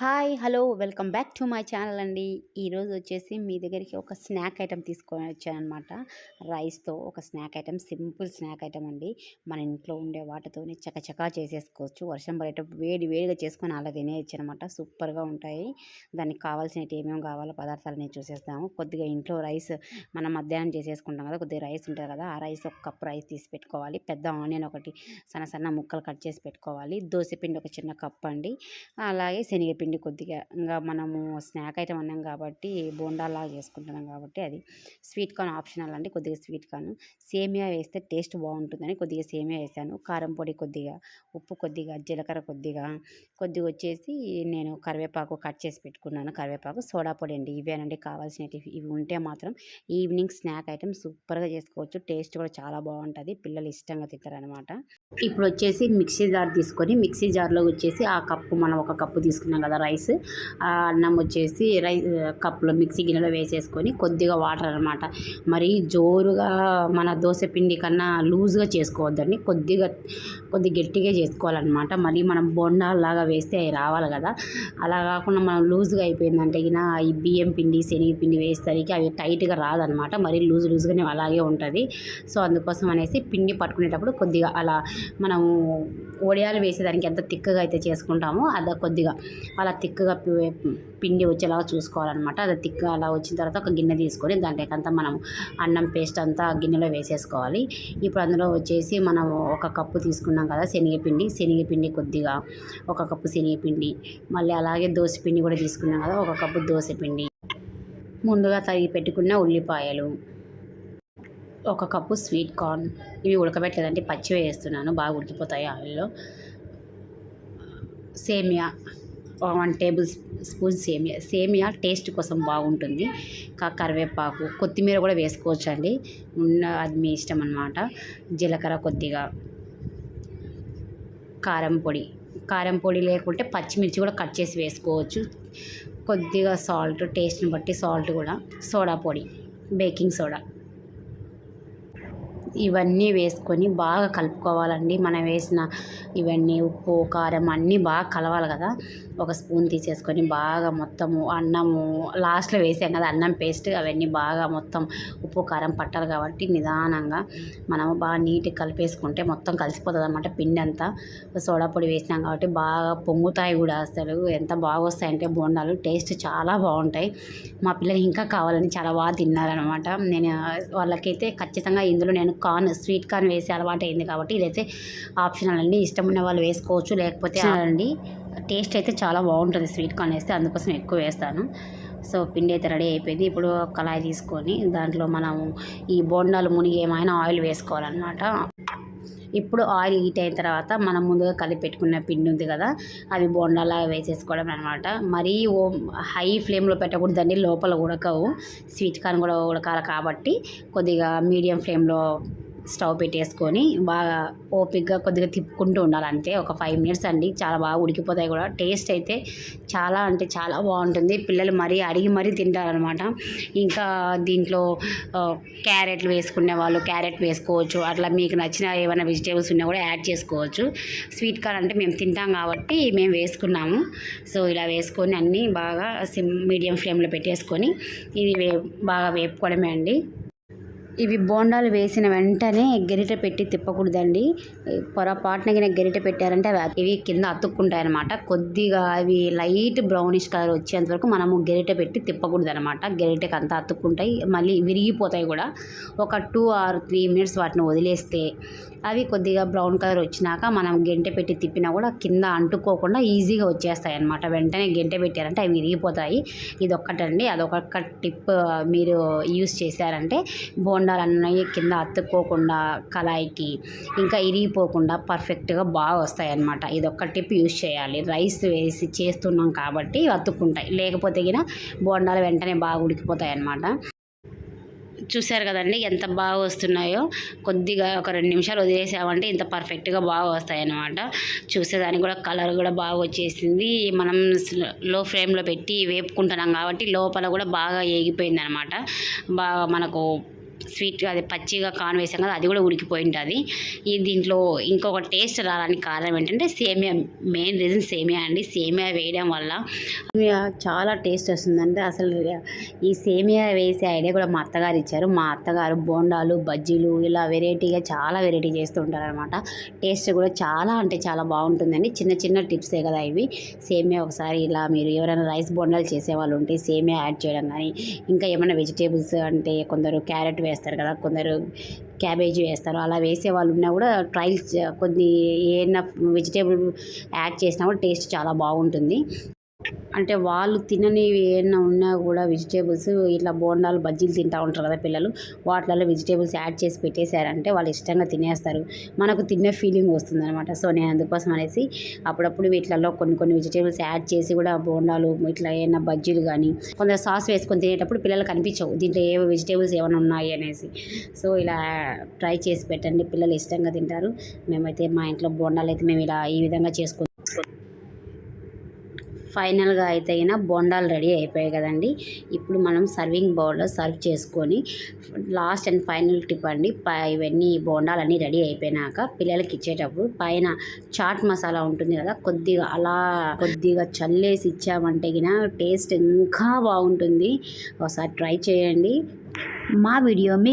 Hi hello welcome back to my channel అండి. ఈరోజు వచ్చేసి మీ దగ్గరికి ఒక స్నాక్ ఐటెం తీసుకొని వచ్చానమాట రైస్తో ఒక snack item simple snack item అండి. మన ఇంట్లో ఉండే వాటితోనే చకచకా చేసేసుకోవచ్చు. వర్షం పడేటప్పుడు వేడి వేడిగా చేసుకొని అలా తినేయచ్చు అనమాట సూపర్గా ఉంటాయి. దానికి కావాల్సినవి ఏమేమి కావాలో పదార్థాలు నేను చూసేస్తాము. కొద్దిగా ఇంట్లో రైస్ మనం మధ్యాహ్నం చేసేసుకుంటాం కదా కొద్దిగా రైస్ ఉంటుంది కదా ఆ రైస్ ఒక కప్ రైస్ తీసి పెట్టుకోవాలి. పెద్ద ఆనియన్ ఒకటి సన్న సన్న ముక్కలు కట్ చేసి పెట్టుకోవాలి. దోశపిండి ఒక చిన్న కప్ అండి. అలాగే శనగపిండి కొద్దిగా ఇంకా మనము స్నాక్ ఐటమ్ అన్నాం కాబట్టి బోండాలాగా చేసుకుంటున్నాం కాబట్టి అది. స్వీట్ కార్న్ ఆప్షనల్ అండి కొద్దిగా స్వీట్ కార్న్. సేమియా వేస్తే టేస్ట్ బాగుంటుందని కొద్దిగా సేమియా వేసాను. కారం పొడి కొద్దిగా ఉప్పు కొద్దిగా జీలకర్ర కొద్దిగా కొద్దిగా వచ్చేసి నేను కరివేపాకు కట్ చేసి పెట్టుకున్నాను. కరివేపాకు సోడా పొడి అండి ఇవేనండి కావాల్సినవి. ఇవి ఉంటే మాత్రం ఈవినింగ్ స్నాక్ ఐటమ్ సూపర్గా చేసుకోవచ్చు. టేస్ట్ కూడా చాలా బాగుంటుంది. పిల్లలు ఇష్టంగా తింటారనమాట ఇప్పుడు వచ్చేసి మిక్సీ జార్ తీసుకొని మిక్సీ జార్లో వచ్చేసి ఆ కప్పు మనం ఒక కప్పు తీసుకున్నాం కదా రైస్. ఆ అన్నం వచ్చేసి రైస్ కప్పులో మిక్సీ గిన్నెలో వేసేసుకొని కొద్దిగా వాటర్ అనమాట మరీ జోరుగా మన దోశ పిండి కన్నా లూజ్గా చేసుకోవద్దండి. కొద్దిగా కొద్ది గట్టిగా చేసుకోవాలన్నమాట. మళ్ళీ మనం బొండాలాగా వేస్తే అవి రావాలి కదా. అలా కాకుండా మనం లూజ్గా అయిపోయిందంటే ఇక ఈ బియ్యం పిండి శనగ పిండి వేసేసరికి అవి టైట్గా రాదనమాట మరి లూజ్ లూజ్గానే అలాగే ఉంటుంది. సో అందుకోసం అనేసి పిండి పట్టుకునేటప్పుడు కొద్దిగా అలా మనము వడియాలు వేసేదానికి ఎంత తిక్కగా అయితే చేసుకుంటామో అది కొద్దిగా అలా తిక్కగా పిండి వచ్చేలాగా చూసుకోవాలన్నమాట. అది తిక్కగా అలా వచ్చిన తర్వాత ఒక గిన్నె తీసుకొని దాంట్లోకంతా మనం అన్నం పేస్ట్ అంతా గిన్నెలో వేసేసుకోవాలి. ఇప్పుడు అందులో వచ్చేసి మనం ఒక కప్పు తీసుకున్నాం కదా శనగపిండి. శనగపిండి కొద్దిగా ఒక కప్పు శనగపిండి. మళ్ళీ అలాగే దోశ పిండి కూడా తీసుకున్నాం కదా ఒక కప్పు దోశ పిండి. ముందుగా తరిగి పెట్టుకున్న ఉల్లిపాయలు. ఒక కప్పు స్వీట్ కార్న్. ఇవి ఉడకబెట్టలేదంటే పచ్చివే వేస్తున్నాను బాగా ఉడికిపోతాయి ఆయిల్లో. సేమియా. వన్ టేబుల్ స్పూన్ సేమియా సేమియా టేస్ట్ కోసం బాగుంటుంది. కా- కరివేపాకు కొత్తిమీర కూడా వేసుకోవచ్చు అండి ఉన్న అది మీ ఇష్టం అన్నమాట. జీలకర్ర కొద్దిగా. కారం పొడి కారం పొడి లేకుంటే పచ్చిమిర్చి కూడా కట్ చేసి వేసుకోవచ్చు. కొద్దిగా సాల్ట్ టేస్ట్ని బట్టి సాల్ట్ కూడా. సోడా పొడి బేకింగ్ సోడా. ఇవన్నీ వేసుకొని బాగా కలుపుకోవాలండి. మనం వేసిన ఇవన్నీ ఉప్పు కారం అన్నీ బాగా కలవాలి కదా. ఒక స్పూన్ తీసేసుకొని బాగా మొత్తము అన్నము లాస్ట్లో వేసాం కదా అన్నం పేస్ట్ అవన్నీ బాగా మొత్తం ఉప్పు కారం పట్టాలి కాబట్టి నిదానంగా మనం బాగా నీట్గా కలిపేసుకుంటే మొత్తం కలిసిపోతుంది అనమాట పిండి అంతా సోడా పొడి వేసినాం కాబట్టి బాగా పొంగుతాయి కూడా అసలు. ఎంత బాగా వస్తాయంటే బోండాలు టేస్ట్ చాలా బాగుంటాయి. మా పిల్లలు ఇంకా కావాలని చాలా బాగా తిన్నారనమాట నేను వాళ్ళకైతే ఖచ్చితంగా ఇందులో నేను కార్న్ స్వీట్ కార్న్ వేసే అలవాటు అయింది కాబట్టి ఇదైతే ఆప్షనల్ అండి. ఇష్టం ఉన్న వాళ్ళు వేసుకోవచ్చు లేకపోతే అండి. టేస్ట్ అయితే చాలా బాగుంటుంది స్వీట్ కార్న్ వేస్తే అందుకోసం ఎక్కువ వేస్తాను. సో పిండి అయితే రెడీ అయిపోయింది. ఇప్పుడు కళాయి తీసుకొని దాంట్లో మనం ఈ బోండాలు మునిగి ఏమైనా ఆయిల్ వేసుకోవాలన్నమాట. ఇప్పుడు ఆయిల్ హీట్ అయిన తర్వాత మనం ముందుగా కలిపి పెట్టుకున్న పిండి ఉంది కదా అవి బోండాలా వేసేసుకోవడం అనమాట మరీ ఓ హై ఫ్లేమ్లో పెట్టకూడదండి లోపల ఉడకవు. స్వీట్ కార్న్ కూడా ఉడకాలి కాబట్టి కొద్దిగా మీడియం ఫ్లేమ్లో స్టవ్ పెట్టేసుకొని బాగా ఓపిక్గా కొద్దిగా తిప్పుకుంటూ ఉండాలి అంతే. ఒక ఫైవ్ మినిట్స్ అండి. చాలా బాగా ఉడికిపోతాయి కూడా. టేస్ట్ అయితే చాలా అంటే చాలా బాగుంటుంది. పిల్లలు మరీ అడిగి మరీ తింటారనమాట ఇంకా దీంట్లో క్యారెట్లు వేసుకునే వాళ్ళు క్యారెట్ వేసుకోవచ్చు. అట్లా మీకు నచ్చిన ఏమైనా వెజిటేబుల్స్ ఉన్నా కూడా యాడ్ చేసుకోవచ్చు. స్వీట్ కార్న్ అంటే మేము తింటాం కాబట్టి మేము వేసుకున్నాము. సో ఇలా వేసుకొని అన్నీ బాగా సిమ్ మీడియం ఫ్లేమ్లో పెట్టేసుకొని ఇది వే బాగా వేపుకోవడమే అండి. ఇవి బోండాలు వేసిన వెంటనే గరిట పెట్టి తిప్పకూడదండి. పొరపాటున గిన గరిట పెట్టారంటే అవి ఇవి కింద అతుక్కుంటాయి అనమాట కొద్దిగా అవి లైట్ బ్రౌనిష్ కలర్ వచ్చేంత వరకు మనము గరిట పెట్టి తిప్పకూడదు అనమాట గరిటెకి అంతా అతుక్కుంటాయి. మళ్ళీ విరిగిపోతాయి కూడా. ఒక టూ ఆర్ త్రీ మినిట్స్ వాటిని వదిలేస్తే అవి కొద్దిగా బ్రౌన్ కలర్ వచ్చినాక మనం గెంటె పెట్టి తిప్పినా కూడా కింద అంటుకోకుండా ఈజీగా వచ్చేస్తాయి అనమాట వెంటనే గెంటె పెట్టారంటే అవి విరిగిపోతాయి. ఇది ఒక్కటండి అదొక టిప్ మీరు యూస్ చేశారంటే బోండాలు అన్నవి కింద అతుక్కోకుండా కళాయికి ఇంకా ఇరిగిపోకుండా పర్ఫెక్ట్గా బాగా వస్తాయి అనమాట ఇది ఒక్క టిప్ యూస్ చేయాలి. రైస్ వేసి చేస్తున్నాం కాబట్టి అతుక్కుంటాయి. లేకపోతే గిన బోండాలు వెంటనే బాగా ఉడికిపోతాయి అన్నమాట చూశారు కదండి ఎంత బాగా వస్తున్నాయో. కొద్దిగా ఒక రెండు నిమిషాలు వదిలేసామంటే ఇంత పర్ఫెక్ట్గా బాగా వస్తాయి అన్నమాట చూసేదానికి కూడా కలర్ కూడా బాగా వచ్చేసింది. మనం లో ఫ్లేమ్లో పెట్టి వేపుకుంటున్నాం కాబట్టి లోపల కూడా బాగా ఏగిపోయింది అనమాట బాగా మనకు స్వీట్ అది పచ్చిగా కాన్ వేసాం కదా అది కూడా ఉడికిపోయి ఉంటుంది ఈ దీంట్లో ఇంకొక టేస్ట్ రావడానికి కారణం ఏంటంటే సేమియా మెయిన్ రీజన్ సేమియా అండి. సేమియా వేయడం వల్ల చాలా టేస్ట్ వస్తుందంటే అసలు ఈ సేమియా వేసే ఐడియా కూడా మా అత్తగారు ఇచ్చారు. మా అత్తగారు బోండాలు బజ్జీలు ఇలా వెరైటీగా చాలా వెరైటీ చేస్తూ ఉంటారనమాట టేస్ట్ కూడా చాలా అంటే చాలా బాగుంటుందండి. చిన్న చిన్న టిప్సే కదా ఇవి. సేమియా ఒకసారి ఇలా మీరు ఎవరైనా రైస్ బోండాలు చేసేవాళ్ళు ఉంటే సేమియా యాడ్ చేయడం కానీ ఇంకా ఏమైనా వెజిటేబుల్స్ అంటే కొందరు క్యారెట్ వేస్తారు కదా. కొందరు క్యాబేజీ వేస్తారు. అలా వేసే వాళ్ళు ఉన్నా కూడా ట్రైల్స్ కొన్ని ఏమైనా వెజిటేబుల్ యాడ్ చేసినా కూడా టేస్ట్ చాలా బాగుంటుంది. అంటే వాళ్ళు తిననివి ఏమైనా ఉన్నా కూడా వెజిటేబుల్స్ ఇట్లా బోండాలు బజ్జీలు తింటూ ఉంటారు కదా పిల్లలు. వాటిలలో వెజిటేబుల్స్ యాడ్ చేసి పెట్టేశారంటే వాళ్ళు ఇష్టంగా తినేస్తారు. మనకు తినే ఫీలింగ్ వస్తుంది అనమాట సో నేను అందుకోసం అనేసి అప్పుడప్పుడు వీటిలలో కొన్ని కొన్ని వెజిటేబుల్స్ యాడ్ చేసి కూడా బోండాలు ఇట్లా ఏమైనా బజ్జీలు కానీ కొందరు సాస్ వేసుకొని తినేటప్పుడు పిల్లలకు కనిపించవు దీంట్లో ఏ వెజిటేబుల్స్ ఏమైనా ఉన్నాయి అనేసి. సో ఇలా ట్రై చేసి పెట్టండి. పిల్లలు ఇష్టంగా తింటారు. మేమైతే మా ఇంట్లో బోండాలు అయితే మేము ఇలా ఈ విధంగా చేసుకుంటాం. ఫైనల్గా అయితే అయినా బొండాలు రెడీ అయిపోయాయి కదండి. ఇప్పుడు మనం సర్వింగ్ బౌల్లో సర్వ్ చేసుకొని లాస్ట్ అండ్ ఫైనల్ టిప్ అండి. ఇవన్నీ బొండాలన్నీ రెడీ అయిపోయినాక పిల్లలకి ఇచ్చేటప్పుడు పైన చాట్ మసాలా ఉంటుంది కదా కొద్దిగా అలా కొద్దిగా చల్లేసి ఇచ్చామంటే గిన టేస్ట్ ఇంకా బాగుంటుంది. ఒకసారి ట్రై చేయండి. మా వీడియో మీ